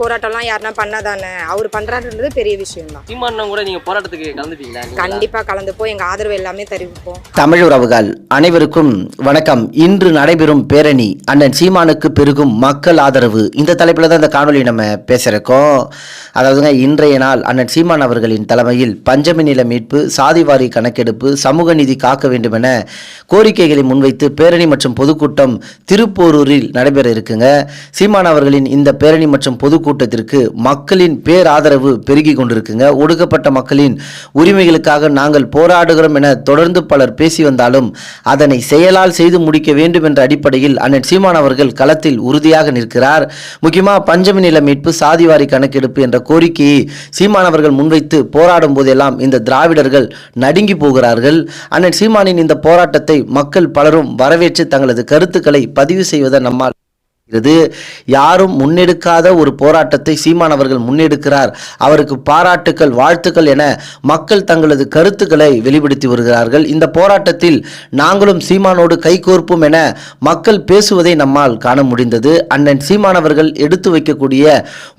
போராட்டம்லாம் யாருன்னா பண்ணாதானே? அவர் பண்றாருன்றது பெரிய விஷயம் தான் சீமானம் கூட நீங்க போராட்டத்துக்கு கலந்துப்பீங்களா நீங்களா? கண்டிப்பா கலந்துப்போம் எங்க ஆதரவு எல்லாமே தெரிவிப்போம். தமிழ் உறவுகள் அனைவருக்கும் வணக்கம். இன்று நடைபெறும் பேரணி அண்ணன் சீமானுக்கு பெருகும் மக்கள் ஆதரவு. இந்த தலைப்பில் தான் இந்த காணொலி நம்ம பேசுகிறக்கோம் அதாவதுங்க இன்றைய நாள் அண்ணன் சீமான் அவர்களின் தலைமையில் பஞ்சமி நில மீட்பு சாதிவாரி கணக்கெடுப்பு சமூக நீதி காக்க வேண்டும் என கோரிக்கைகளை முன்வைத்து பேரணி மற்றும் பொதுக்கூட்டம் திருப்போரூரில் நடைபெற இருக்குங்க. சீமான் அவர்களின் இந்த பேரணி மற்றும் கூட்டத்திற்கு மக்களின் பேராதரவு பெருகி கொண்டிருக்குங்க. ஒடுக்கப்பட்ட மக்களின் உரிமைகளுக்காக நாங்கள் போராடுகிறோம் என தொடர்ந்து பலர் பேசி வந்தாலும் அதனை செயலால் செய்து முடிக்க வேண்டும் என்ற அடிப்படையில் அண்ணன் சீமான் அவர்கள் களத்தில் உறுதியாக நிற்கிறார். முக்கியமாக பஞ்சமி நில மீட்பு சாதிவாரி கணக்கெடுப்பு என்ற கோரிக்கையை சீமான் அவர்கள் முன்வைத்து போராடும் போதெல்லாம் இந்த திராவிடர்கள் நடுங்கி போகிறார்கள். அண்ணன் சீமானின் இந்த போராட்டத்தை மக்கள் பலரும் வரவேற்று தங்களது கருத்துக்களை பதிவு செய்வதை நம்மால் இது யாரும் முன்னெடுக்காத ஒரு போராட்டத்தை சீமான் அவர்கள் முன்னெடுக்கிறார். அவருக்கு பாராட்டுக்கள் வாழ்த்துக்கள் என மக்கள் தங்களது கருத்துக்களை வெளிப்படுத்தி வருகிறார்கள். இந்த போராட்டத்தில் நாங்களும் சீமானோடு கைகோர்ப்போம் என மக்கள் பேசுவதை நம்மால் காண முடிந்தது. அண்ணன் சீமான் அவர்கள் எடுத்து வைக்கக்கூடிய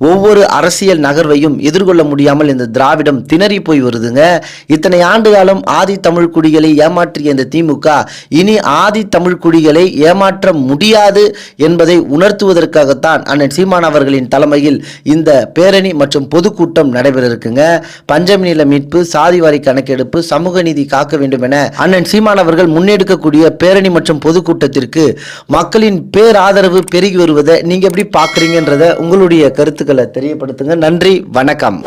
ஒவ்வொரு அரசியல் நகர்வையும் எதிர்கொள்ள முடியாமல் இந்த திராவிடம் திணறி போய் வருதுங்க. இத்தனை ஆண்டு காலம் ஆதி தமிழ் குடிகளை ஏமாற்றிய இந்த திமுக இனி ஆதி தமிழ் குடிகளை ஏமாற்ற முடியாது என்பதை உணர்த்துவதற்காகத்தான் அண்ணன் சீமான் அவர்களின் தலைமையில் இந்த பேரணி மற்றும் பொதுக்கூட்டம் நடைபெற இருக்குங்க பஞ்சமி நில மீட்பு சாதிவாரி கணக்கெடுப்பு சமூக நீதி காக்க வேண்டும் என அண்ணன் சீமான் அவர்கள் முன்னெடுக்கக்கூடிய பேரணி மற்றும் பொதுக்கூட்டத்திற்கு மக்களின் பேராதரவு பெருகி வருவதை நீங்க எப்படி பாக்குறீங்கன்றத உங்களுடைய கருத்துக்களை தெரியப்படுத்துங்க. நன்றி வணக்கம்.